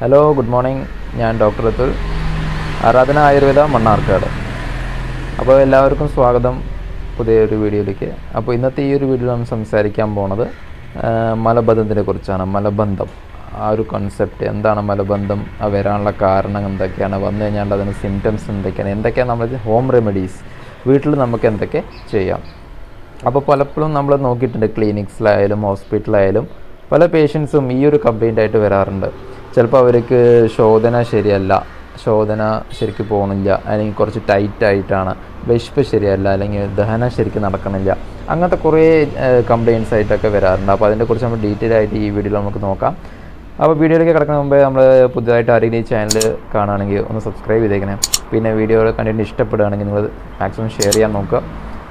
Hello good morning ഞാൻ doctor Athul ആരാധന ആയുർവേദ മണ്ണാർക്കാട്. അപ്പോൾ എല്ലാവർക്കും സ്വാഗതം പുതിയൊരു വീഡിയോയിലേക്ക്. അപ്പോൾ ഇന്നത്തെ ഈ ഒരു വീഡിയോ നമ്മൾ സംസാരിക്കാൻ പോണത് മലബന്ധത്തിനെ കുറിച്ചാണ് മലബന്ധം. ആ ഒരു കൺസെപ്റ്റ് എന്താണ് മലബന്ധം? വരാനുള്ള കാരണം എന്തൊക്കെയാണ്? വന്നു കഴിഞ്ഞാൽ അതിന് സിംറ്റംസ് എന്തൊക്കെയാണ്? എന്തൊക്കെയാണ് നമ്മൾ ഹോം റെമഡീസ് വീട്ടിൽ നമുക്ക് എന്തൊക്കെ ചെയ്യാം? അപ്പോൾ പലപ്പോഴും നമ്മൾ നോക്കിയിട്ടുണ്ട് ക്ലിനിക്സിലായാലും ഹോസ്പിറ്റലായാലും പല പേഷ്യൻസും ഈ ഒരു കംപ്ലൈന്റ് ആയിട്ട് വരാറുണ്ട്. ചിലപ്പോൾ അവർക്ക് ശോധന ശരിയല്ല. ശോധന ശരിക്ക് പോകുന്നില്ല അല്ലെങ്കിൽ കുറച്ച് ടൈറ്റായിട്ടാണ് വിശപ്പ് ശരിയല്ല. അല്ലെങ്കിൽ ദഹനം ശരിക്ക് നടക്കണില്ല. അങ്ങനത്തെ കുറേ കംപ്ലയിൻസ് ആയിട്ടൊക്കെ വരാറുണ്ട്. അപ്പോൾ അതിനെക്കുറിച്ച് നമ്മൾ ഡീറ്റെയിൽ ആയിട്ട് ഈ വീഡിയോയിൽ നമുക്ക് നോക്കാം. അപ്പോൾ വീഡിയോയിലേക്ക് കിടക്കുന്ന മുമ്പേ നമ്മൾ പുതിയതായിട്ട് ആരെങ്കിലും ഈ ചാനൽ കാണുകയാണെങ്കിൽ ഒന്ന് സബ്സ്ക്രൈബ് ചെയ്തേക്കണേ. പിന്നെ വീഡിയോ കണ്ടിട്ട് ഇഷ്ടപ്പെടുകയാണെങ്കിൽ നിങ്ങൾ മാക്സിമം ഷെയർ ചെയ്യാൻ നോക്കുക.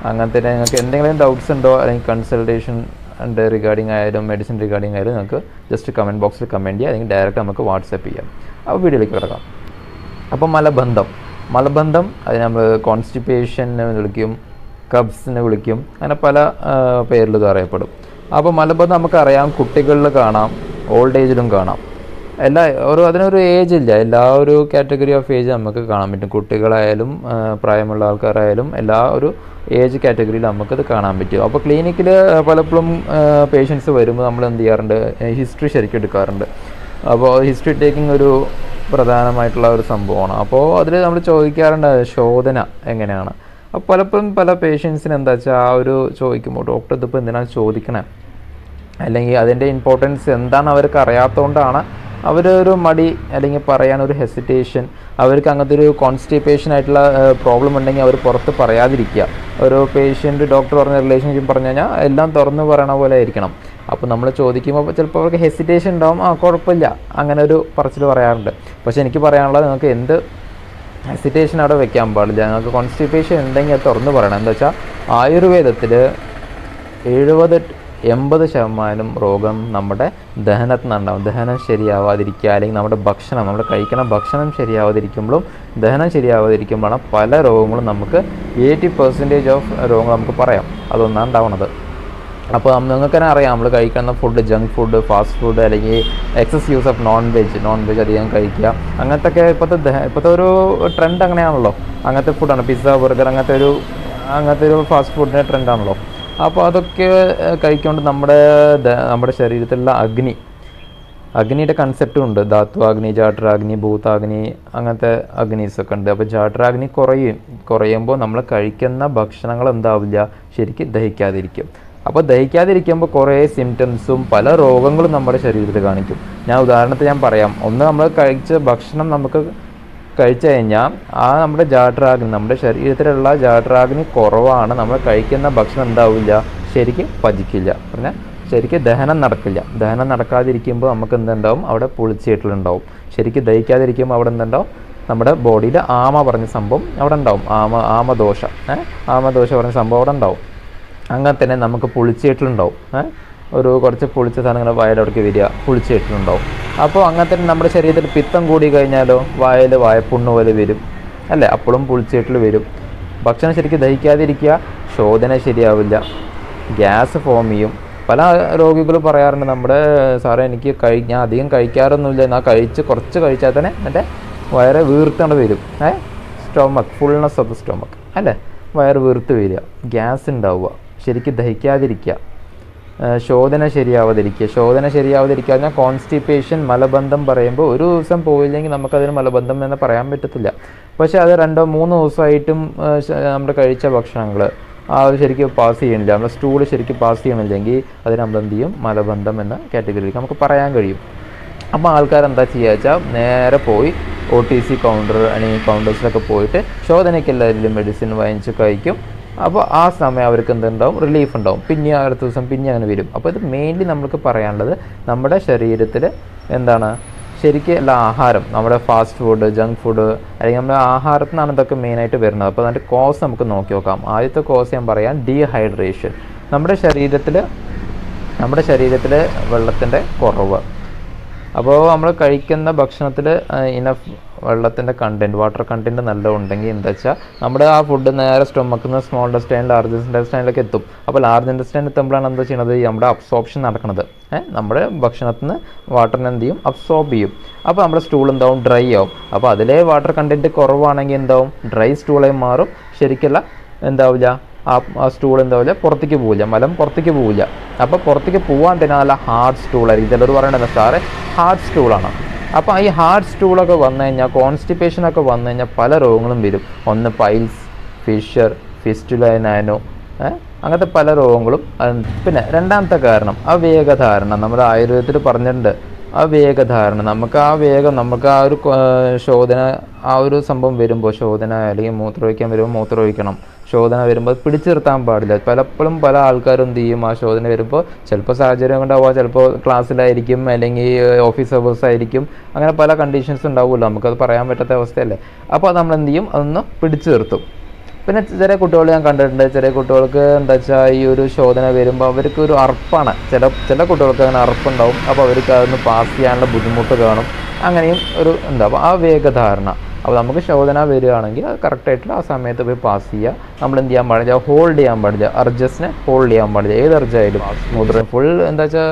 അങ്ങനത്തെ നിങ്ങൾക്ക് എന്തെങ്കിലും ഡൗട്ട്സ് ഉണ്ടോ? അല്ലെങ്കിൽ കൺസൾട്ടേഷൻ ഉണ്ട് റിഗാർഡിംഗ് ആയാലും മെഡിസിൻ റിഗാർഡിംഗ് ആയാലും നിങ്ങൾക്ക് ജസ്റ്റ് കമന്റ് ബോക്സിൽ കമന്റ് ചെയ്യുക അല്ലെങ്കിൽ ഡയറക്റ്റ് നമുക്ക് വാട്സപ്പ് ചെയ്യാം. അപ്പോൾ വീഡിയോയിലേക്ക് കിടക്കാം. അപ്പോൾ മലബന്ധം. മലബന്ധം അത് നമ്മൾ കോൺസ്റ്റിപ്പേഷനെ വിളിക്കും കബ്സിനെ വിളിക്കും അങ്ങനെ പല പേരിലും അറിയപ്പെടും. അപ്പോൾ മലബന്ധം നമുക്കറിയാം കുട്ടികളിൽ കാണാം ഓൾഡ് ഏജിലും കാണാം. എല്ലാ ഒരു അതിനൊരു ഏജ് ഇല്ല. എല്ലാ ഒരു കാറ്റഗറി ഓഫ് ഏജ് നമുക്ക് കാണാൻ പറ്റും. കുട്ടികളായാലും പ്രായമുള്ള ആൾക്കാരായാലും എല്ലാ ഒരു ഏജ് കാറ്റഗറിയിൽ നമുക്കത് കാണാൻ പറ്റും. അപ്പോൾ ക്ലിനിക്കിൽ പലപ്പോഴും പേഷ്യൻസ് വരുമ്പോൾ നമ്മൾ എന്ത് ചെയ്യാറുണ്ട്? ഹിസ്റ്ററി ശരിക്കും എടുക്കാറുണ്ട്. അപ്പോൾ ഹിസ്റ്ററി ടേക്കിംഗ് ഒരു പ്രധാനമായിട്ടുള്ള ഒരു സംഭവമാണ്. അപ്പോൾ അതിൽ നമ്മൾ ചോദിക്കാറുണ്ട് ശോധന എങ്ങനെയാണ്? അപ്പോൾ പലപ്പോഴും പല പേഷ്യൻസിന് എന്താ വെച്ചാൽ ആ ഒരു ചോദിക്കുമ്പോൾ ഡോക്ടർ ഇതിപ്പോൾ എന്തിനാണ് ചോദിക്കണേ? അല്ലെങ്കിൽ അതിന്റെ ഇമ്പോർട്ടൻസ് എന്താണ് അവർക്ക് അറിയാത്തതുകൊണ്ടാണ് അവരൊരു മടി അല്ലെങ്കിൽ പറയാൻ ഒരു ഹെസിറ്റേഷൻ അവർക്ക് അങ്ങനത്തെ ഒരു കോൺസ്റ്റിപ്പേഷൻ ആയിട്ടുള്ള പ്രോബ്ലം ഉണ്ടെങ്കിൽ അവർ പുറത്ത് പറയാതിരിക്കുക. ഒരു പേഷ്യന്റ് ഡോക്ടർ പറഞ്ഞ റിലേഷൻഷിപ്പ് പറഞ്ഞു കഴിഞ്ഞാൽ എല്ലാം തുറന്ന് പറയണ പോലെ ആയിരിക്കണം. അപ്പോൾ നമ്മൾ ചോദിക്കുമ്പോൾ ചിലപ്പോൾ അവർക്ക് ഹെസിറ്റേഷൻ ഉണ്ടാവും. ആ കുഴപ്പമില്ല. അങ്ങനെ ഒരു പറച്ചിൽ പറയാറുണ്ട്. പക്ഷേ എനിക്ക് പറയാനുള്ളത് നിങ്ങൾക്ക് എന്ത് ഹെസിറ്റേഷൻ അവിടെ വെക്കാൻ പാടില്ല. നിങ്ങൾക്ക് കോൺസ്റ്റിപ്പേഷൻ ഉണ്ടെങ്കിൽ അത് തുറന്ന് പറയണം. എന്താ വെച്ചാൽ ആയുർവേദത്തിൽ എഴുപത് എൺപത് ശതമാനം രോഗം നമ്മുടെ ദഹനത്തിൽ നിന്നുണ്ടാവും ദഹനം ശരിയാവാതിരിക്കുക അല്ലെങ്കിൽ നമ്മുടെ ഭക്ഷണം നമ്മൾ കഴിക്കുന്ന ഭക്ഷണം ശരിയാവാതിരിക്കുമ്പോഴും ദഹനം ശരിയാവാതിരിക്കുമ്പോഴാണ് പല രോഗങ്ങളും നമുക്ക് എയ്റ്റി പെർസെന്റേജ് ഓഫ് രോഗങ്ങൾ നമുക്ക് പറയാം. അതൊന്നാണ് ഉണ്ടാവുന്നത്. അപ്പോൾ നിങ്ങൾക്ക് തന്നെ അറിയാം നമ്മൾ കഴിക്കുന്ന food junk food fast food അല്ലെങ്കിൽ excess use of non veg non veg അധികം കഴിക്കുക. അങ്ങനത്തെ ഒക്കെ ഇപ്പോഴത്തെ ഇപ്പോഴത്തെ ഒരു ട്രെൻഡ് അങ്ങനെയാണല്ലോ. അങ്ങനത്തെ ഫുഡാണ് പിസ്സ ബർഗർ അങ്ങനത്തെ ഒരു അങ്ങനത്തെ ഒരു ഫാസ്റ്റ് ഫുഡിന്റെ ട്രെൻഡാണല്ലോ അപ്പോൾ അതൊക്കെ കഴിക്കൊണ്ട് നമ്മുടെ നമ്മുടെ ശരീരത്തിലുള്ള അഗ്നി അഗ്നിയുടെ കൺസെപ്റ്റും ഉണ്ട്. ധാത്വ അഗ്നി ജാട്രാഗ്നി ഭൂതാഗ്നി അങ്ങനത്തെ അഗ്നീസ് ഒക്കെ ഉണ്ട്. അപ്പോൾ ജാട്രാഗ്നി കുറയും. കുറയുമ്പോൾ നമ്മൾ കഴിക്കുന്ന ഭക്ഷണങ്ങൾ എന്താവില്ല? ശരിക്കും ദഹിക്കാതിരിക്കും. അപ്പോൾ ദഹിക്കാതിരിക്കുമ്പോൾ കുറേ സിംറ്റംസും പല രോഗങ്ങളും നമ്മുടെ ശരീരത്തിൽ കാണിക്കും. ഞാൻ ഉദാഹരണത്തിന് ഞാൻ പറയാം. ഒന്ന് നമ്മൾ കഴിച്ച ഭക്ഷണം നമുക്ക് കഴിച്ചു കഴിഞ്ഞാൽ ആ നമ്മുടെ ജാഡ്രാഗ്നി നമ്മുടെ ശരീരത്തിലുള്ള ജാഡ്രാഗ്നി കുറവാണ്. നമ്മൾ കഴിക്കുന്ന ഭക്ഷണം എന്താവില്ല? ശരിക്കും പചിക്കില്ല. പറഞ്ഞാൽ ശരിക്കും ദഹനം നടക്കില്ല. ദഹനം നടക്കാതിരിക്കുമ്പോൾ നമുക്ക് എന്തുണ്ടാവും? അവിടെ പൊളിച്ചിട്ടുണ്ടാവും ശരിക്കും ദഹിക്കാതിരിക്കുമ്പോൾ അവിടെ എന്തുണ്ടാവും? നമ്മുടെ ബോഡിയിൽ ആമ പറഞ്ഞ സംഭവം അവിടെ ഉണ്ടാവും. ആമ ആമദോഷ ഏ? ആമദോഷ പറഞ്ഞ സംഭവം അവിടെ ഉണ്ടാവും. അങ്ങനെ തന്നെ നമുക്ക് പൊളിച്ചിട്ടുണ്ടാവും ഏഹ് ഒരു കുറച്ച് പുളിച്ച സാധനങ്ങൾ വായലവിടേക്ക് വരിക പുളിച്ചീട്ടിലുണ്ടാവും അപ്പോൾ അങ്ങനെ തന്നെ നമ്മുടെ ശരീരത്തിൽ പിത്തം കൂടി കഴിഞ്ഞാലോ വായയിൽ വായപ്പുണ്ണ് പോലെ വരും. അല്ലേ? അപ്പോഴും പുളിച്ചീട്ടിൽ വരും. ഭക്ഷണം ശരിക്കും ദഹിക്കാതിരിക്കുക ശോധന ശരിയാവില്ല. ഗ്യാസ് ഫോം ചെയ്യും. പല രോഗികൾ പറയാറുണ്ട് നമ്മുടെ സാറേ എനിക്ക് കഴി ഞാൻ അധികം കഴിക്കാറൊന്നുമില്ല. എന്നാൽ കഴിച്ച് കുറച്ച് കഴിച്ചാൽ തന്നെ എന്റെ വയറ് വീർത്തണ്ട് വരും. ഏ? സ്റ്റൊമക്ക് ഫുൾനെസ് ഓഫ് സ്റ്റൊമക്ക് അല്ലേ? വയറ് വീർത്ത് വരിക. ഗ്യാസ് ഉണ്ടാവുക. ശരിക്കും ദഹിക്കാതിരിക്കുക. ശോധന ശരിയാവാതിരിക്കുക. ശോധന ശരിയാവാതിരിക്കുക പറഞ്ഞാൽ കോൺസ്റ്റിപ്പേഷൻ മലബന്ധം പറയുമ്പോൾ ഒരു ദിവസം പോയില്ലെങ്കിൽ നമുക്കതിന് മലബന്ധം എന്ന് പറയാൻ പറ്റത്തില്ല. പക്ഷേ അത് രണ്ടോ മൂന്നോ ദിവസമായിട്ടും നമ്മൾ കഴിച്ച ഭക്ഷണങ്ങൾ അത് ശരിക്കും പാസ് ചെയ്യണില്ല. നമ്മുടെ സ്റ്റൂൾ ശരിക്കും പാസ് ചെയ്യണില്ലെങ്കിൽ അതിന് നമ്മൾ എന്ത് ചെയ്യും? മലബന്ധം എന്ന കാറ്റഗറിയിലേക്ക് നമുക്ക് പറയാൻ കഴിയും. അപ്പോൾ ആൾക്കാർ എന്താ ചെയ്യുക വെച്ചാൽ നേരെ പോയി ഒ ടി സി കൗണ്ടർ അല്ലെങ്കിൽ കൗണ്ടേഴ്സിലൊക്കെ പോയിട്ട് ശോധനയ്ക്ക് എല്ലാവരിലും മെഡിസിൻ വാങ്ങിച്ച് കഴിക്കും. അപ്പോൾ ആ സമയം അവർക്ക് എന്തുണ്ടാവും? റിലീഫ് ഉണ്ടാവും. പിന്നെ അടുത്ത ദിവസം പിന്നെ അങ്ങനെ വരും. അപ്പോൾ ഇത് മെയിൻലി നമുക്ക് പറയാനുള്ളത് നമ്മുടെ ശരീരത്തിൽ എന്താണ്? ശരിക്കും എല്ലാ ആഹാരം നമ്മുടെ ഫാസ്റ്റ് ഫുഡ് ജങ്ക് ഫുഡ് അല്ലെങ്കിൽ നമ്മുടെ ആഹാരത്തിൽ നിന്നാണ് ഇതൊക്കെ മെയിനായിട്ട് വരുന്നത്. അപ്പോൾ അതിന്റെ കോസ് നമുക്ക് നോക്കി നോക്കാം. ആദ്യത്തെ കോസ് ഞാൻ പറയാം ഡീഹൈഡ്രേഷൻ നമ്മുടെ ശരീരത്തിൽ നമ്മുടെ ശരീരത്തിൽ വെള്ളത്തിന്റെ കുറവ്. അപ്പോൾ നമ്മൾ കഴിക്കുന്ന ഭക്ഷണത്തിൽ ഇനഫ് വെള്ളത്തിന്റെ കണ്ടന്റ് വാട്ടർ കണ്ടന്റ് നല്ല ഉണ്ടെങ്കിൽ എന്താ വെച്ചാൽ നമ്മുടെ ആ ഫുഡ് നേരെ സ്റ്റൊമക്കിൽ നിന്ന് സ്മോൾ ഇൻഡസ്റ്റൈൻ ലാർജ് ഇൻഡസ്റ്റൈനിലേക്ക് എത്തും. അപ്പോൾ ലാർജ് ഇൻഡസ്റ്റൈൻ എത്തുമ്പോഴാണ് എന്താ ചെയ്യുന്നത് നമ്മുടെ അബ്സോർപ്ഷൻ നടക്കുന്നത് നമ്മുടെ ഭക്ഷണത്തിൽ നിന്ന് വാട്ടറിനെ എന്ത് ചെയ്യും? അബ്സോർബ് ചെയ്യും. അപ്പോൾ നമ്മുടെ സ്റ്റൂൾ എന്താവും? ഡ്രൈ ആവും. അപ്പോൾ അതിലെ വാട്ടർ കണ്ടന്റ് കുറവാണെങ്കിൽ എന്താവും? ഡ്രൈ സ്റ്റൂളായി മാറും. ശരിക്കല്ല എന്താവില്ല? ആ സ്റ്റൂൾ എന്താവില്ല? പുറത്തേക്ക് പോവില്ല. മലം പുറത്തേക്ക് പോവില്ല. അപ്പോൾ പുറത്തേക്ക് പോകാൻ തന്നെ നല്ല ഹാർഡ് സ്റ്റൂളായിരിക്കും ചിലർ പറയണത് സാറേ ഹാർഡ് സ്റ്റൂളാണ് അപ്പോൾ ഈ ഹാർട്ട് സ്റ്റൂളൊക്കെ വന്നു കഴിഞ്ഞാൽ കോൺസ്റ്റിപ്പേഷനൊക്കെ വന്നു കഴിഞ്ഞാൽ പല രോഗങ്ങളും വരും. ഒന്ന് പൈൽസ് ഫിഷർ ഫിസ്റ്റുലൈനാനോ അങ്ങനത്തെ പല രോഗങ്ങളും പിന്നെ രണ്ടാമത്തെ കാരണം ആ വേഗധാരണ. നമ്മുടെ ആയുർവേദത്തിൽ പറഞ്ഞിട്ടുണ്ട് ആ വേഗധാരണ നമുക്ക് ആ വേഗം നമുക്ക് ആ ഒരു ശോധന ആ ഒരു സംഭവം വരുമ്പോൾ ശോധന അല്ലെങ്കിൽ മൂത്രമൊഴിക്കാൻ വരുമ്പോൾ മൂത്രമൊഴിക്കണം. ശോധന വരുമ്പോൾ പിടിച്ചു നിർത്താൻ പാടില്ല. പലപ്പോഴും പല ആൾക്കാരും എന്ത് ചെയ്യും? ആ ശോധന വരുമ്പോൾ ചിലപ്പോൾ സാഹചര്യം കൊണ്ടാവുക ചിലപ്പോൾ ക്ലാസ്സിലായിരിക്കും അല്ലെങ്കിൽ ഓഫീസ് അവേഴ്സ് ആയിരിക്കും. അങ്ങനെ പല കണ്ടീഷൻസ് ഉണ്ടാവുമല്ലോ. നമുക്കത് പറയാൻ പറ്റാത്ത അവസ്ഥയല്ലേ? അപ്പോൾ അത് നമ്മൾ എന്ത് ചെയ്യും? അതൊന്ന് പിടിച്ചു നിർത്തും പിന്നെ ചെറിയ കുട്ടികൾ ഞാൻ കണ്ടിട്ടുണ്ട്. ചെറിയ കുട്ടികൾക്ക് എന്താ വെച്ചാൽ ഈ ഒരു ശോധന വരുമ്പോൾ അവർക്ക് ഒരു അർപ്പാണ്. ചില ചില കുട്ടികൾക്ക് അങ്ങനെ അർപ്പുണ്ടാവും. അപ്പോൾ അവർക്ക് അതൊന്ന് പാസ് ചെയ്യാനുള്ള ബുദ്ധിമുട്ട് കാണും. അങ്ങനെയും ഒരു എന്താ ആ വേഗധാരണ. അപ്പോൾ നമുക്ക് ശോധന വരികയാണെങ്കിൽ അത് കറക്റ്റായിട്ടുള്ള ആ സമയത്ത് പോയി പാസ് ചെയ്യുക. നമ്മൾ എന്ത് ചെയ്യാൻ പാടില്ല? ഹോൾഡ് ചെയ്യാൻ പാടില്ല. അർജസ്റ്റിനെ ഹോൾഡ് ചെയ്യാൻ പാടില്ല. ഏത് അർജായാലും മുദ്ര ഫുൾ എന്താ വെച്ചാൽ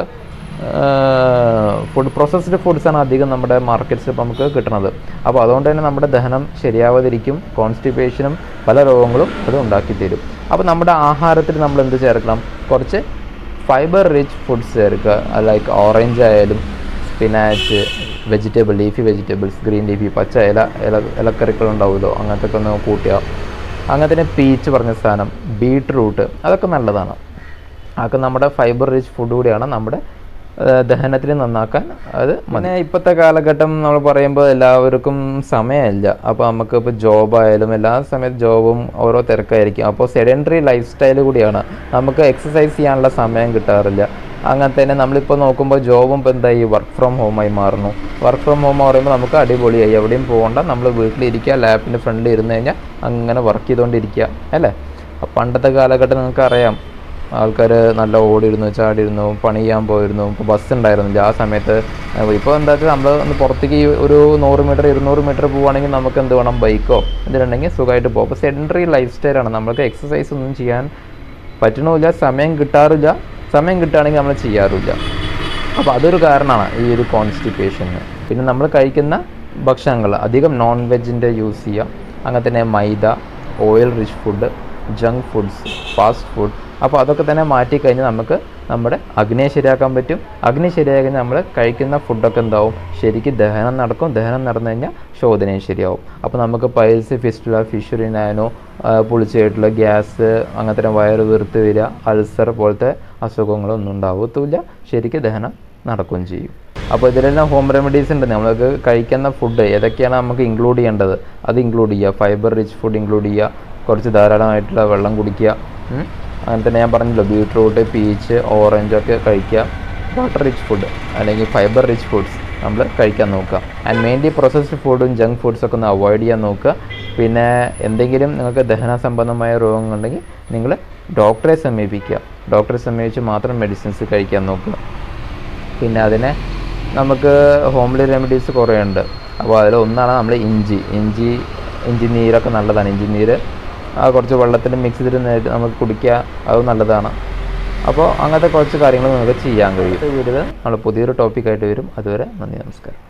ഫുഡ് പ്രോസസ്ഡ് ഫുഡ്സാണ് അധികം നമ്മുടെ മാർക്കറ്റ്സ് ഇപ്പോൾ നമുക്ക് കിട്ടുന്നത് അപ്പോൾ അതുകൊണ്ട് തന്നെ നമ്മുടെ ദഹനം ശരിയാവാതിരിക്കും കോൺസ്റ്റിപ്പേഷനും പല രോഗങ്ങളും അത് ഉണ്ടാക്കി തരും അപ്പോൾ നമ്മുടെ ആഹാരത്തിൽ നമ്മൾ എന്ത് ചേർക്കണം? കുറച്ച് ഫൈബർ റിച്ച് ഫുഡ്സ് ചേർക്കുക. ലൈക്ക് ഓറഞ്ച് ആയാലും spinach vegetable leafy vegetables green leafy പച്ച ഇല ഇല ഇലക്കറികൾ ഉണ്ടാവുമല്ലോ അങ്ങനത്തെ ഒക്കെ ഒന്ന് കൂട്ടുക. തന്നെ പീച്ച് പറഞ്ഞ സാധനം ബീട്രൂട്ട് അതൊക്കെ നല്ലതാണ്. അതൊക്കെ നമ്മുടെ ഫൈബർ റിച്ച് ഫുഡ് കൂടിയാണ് നമ്മുടെ ദഹനത്തിന് നന്നാക്കാൻ അത് പിന്നെ ഇപ്പോഴത്തെ കാലഘട്ടം നമ്മൾ പറയുമ്പോൾ എല്ലാവർക്കും സമയമില്ല. അപ്പോൾ നമുക്ക് ഇപ്പോൾ ജോബായാലും എല്ലാ സമയത്ത് ജോബും ഓരോ തിരക്കായിരിക്കും. അപ്പോൾ സെഡന്ററി ലൈഫ് സ്റ്റൈൽ കൂടിയാണ്. നമുക്ക് എക്സസൈസ് ചെയ്യാനുള്ള സമയം കിട്ടാറില്ല. അങ്ങനെ തന്നെ നമ്മളിപ്പോൾ നോക്കുമ്പോൾ ജോബും ഇപ്പോൾ എന്തായി? വർക്ക് ഫ്രം ഹോമായി മാറുന്നു. വർക്ക് ഫ്രം ഹോം പറയുമ്പോൾ നമുക്ക് അടിപൊളിയായി. എവിടെയും പോകണ്ട. നമ്മൾ വീട്ടിലിരിക്കുക ലാപ്പിന്റെ ഫ്രണ്ടിൽ ഇരുന്ന് കഴിഞ്ഞാൽ അങ്ങനെ വർക്ക് ചെയ്തുകൊണ്ടിരിക്കുക. അല്ലേ? പണ്ടത്തെ കാലഘട്ടം നിങ്ങൾക്ക് അറിയാം. ആൾക്കാർ നല്ല ഓടിയിരുന്നു ചാടിയിരുന്നു പണി ചെയ്യാൻ പോയിരുന്നു. ഇപ്പോൾ ബസ് ഉണ്ടായിരുന്നില്ല. ആ സമയത്ത് ഇപ്പോൾ എന്താ വെച്ചാൽ നമ്മൾ ഒന്ന് പുറത്തേക്ക് ഒരു നൂറ് മീറ്റർ ഇരുന്നൂറ് മീറ്റർ പോവുകയാണെങ്കിൽ നമുക്ക് എന്ത് വേണം? ബൈക്കോ എന്തിനുണ്ടെങ്കിൽ സുഖമായിട്ട് പോകും അപ്പോൾ സെഡൻഡറി ലൈഫ് സ്റ്റൈലാണ് നമ്മൾക്ക് എക്സസൈസ് ഒന്നും ചെയ്യാൻ പറ്റണമില്ല സമയം കിട്ടാറില്ല. സമയം കിട്ടുകയാണെങ്കിൽ നമ്മൾ ചെയ്യാറില്ല. അപ്പോൾ അതൊരു കാരണമാണ് ഈ ഒരു കോൺസ്റ്റിപ്പേഷന് പിന്നെ നമ്മൾ കഴിക്കുന്ന ഭക്ഷണങ്ങൾ അധികം നോൺ വെജിന്റെ യൂസ് ചെയ്യുക. അങ്ങനെ തന്നെ maida oil rich food junk foods fast food അപ്പോൾ അതൊക്കെ തന്നെ മാറ്റി കഴിഞ്ഞാൽ നമുക്ക് നമ്മുടെ അഗ്നിയെ ശരിയാക്കാൻ പറ്റും. അഗ്നി ശരിയാക്കി നമ്മൾ കഴിക്കുന്ന ഫുഡൊക്കെ എന്താവും? ശരിക്കും ദഹനം നടക്കും. ദഹനം നടന്നു കഴിഞ്ഞാൽ ശോധനയും ശരിയാവും. അപ്പോൾ നമുക്ക് പൈൽസ് ഫിസ്റ്റുല ഫിഷുറിനാനോ പൊളിച്ചായിട്ടുള്ള ഗ്യാസ് അങ്ങനത്തെ വയറ് വീർത്ത് വരിക അൾസർ പോലത്തെ അസുഖങ്ങളൊന്നും ഉണ്ടാവത്തില്ല ശരിക്കും ദഹനം നടക്കുകയും ചെയ്യും. അപ്പോൾ ഇതിലെല്ലാം ഹോം റെമഡീസ് ഉണ്ട്. നമ്മൾക്ക് കഴിക്കുന്ന ഫുഡ് ഏതൊക്കെയാണ് നമുക്ക് ഇൻക്ലൂഡ് ചെയ്യേണ്ടത്? അത് ഇൻക്ലൂഡ് ചെയ്യുക. ഫൈബർ റിച്ച് ഫുഡ് ഇൻക്ലൂഡ് ചെയ്യുക. കുറച്ച് ധാരാളമായിട്ടുള്ള വെള്ളം കുടിക്കുക. അങ്ങനെ തന്നെ ഞാൻ പറഞ്ഞല്ലോ ബീട്രൂട്ട് പീച്ച് ഓറഞ്ച് ഒക്കെ കഴിക്കുക. വാട്ടർ റിച്ച് ഫുഡ് അല്ലെങ്കിൽ ഫൈബർ റിച്ച് ഫുഡ്സ് നമ്മൾ കഴിക്കാൻ നോക്കുക. ആൻഡ് മെയിൻലി പ്രോസസ്ഡ് ഫുഡും ജങ്ക് ഫുഡ്സ് ഒക്കെ ഒന്ന് അവോയ്ഡ് ചെയ്യാൻ നോക്കുക. പിന്നെ എന്തെങ്കിലും നിങ്ങൾക്ക് ദഹന സംബന്ധമായ രോഗങ്ങളുണ്ടെങ്കിൽ നിങ്ങൾ ഡോക്ടറെ സമീപിക്കുക. ഡോക്ടറെ സമീപിച്ച് മാത്രം മെഡിസിൻസ് കഴിക്കാൻ നോക്കുക. പിന്നെ അതിനെ നമുക്ക് ഹോംലി റെമഡീസ് കുറേ ഉണ്ട്. അപ്പോൾ അതിൽ ഒന്നാണ് നമ്മൾ ഇഞ്ചി. ഇഞ്ചി ഇഞ്ചി നീരൊക്കെ നല്ലതാണ്. ഇഞ്ചി നീര് ആ കുറച്ച് വെള്ളത്തിൽ മിക്സ് ചെയ്തിട്ട് നമുക്ക് കുടിക്കുക അത് നല്ലതാണ്. അപ്പോൾ അങ്ങനത്തെ കുറച്ച് കാര്യങ്ങൾ നമുക്ക് ചെയ്യാൻ കഴിയും. ഈ വീഡിയോയിൽ നമ്മൾ പുതിയൊരു ടോപ്പിക്കായിട്ട് വരും. അതുവരെ നന്ദി നമസ്കാരം.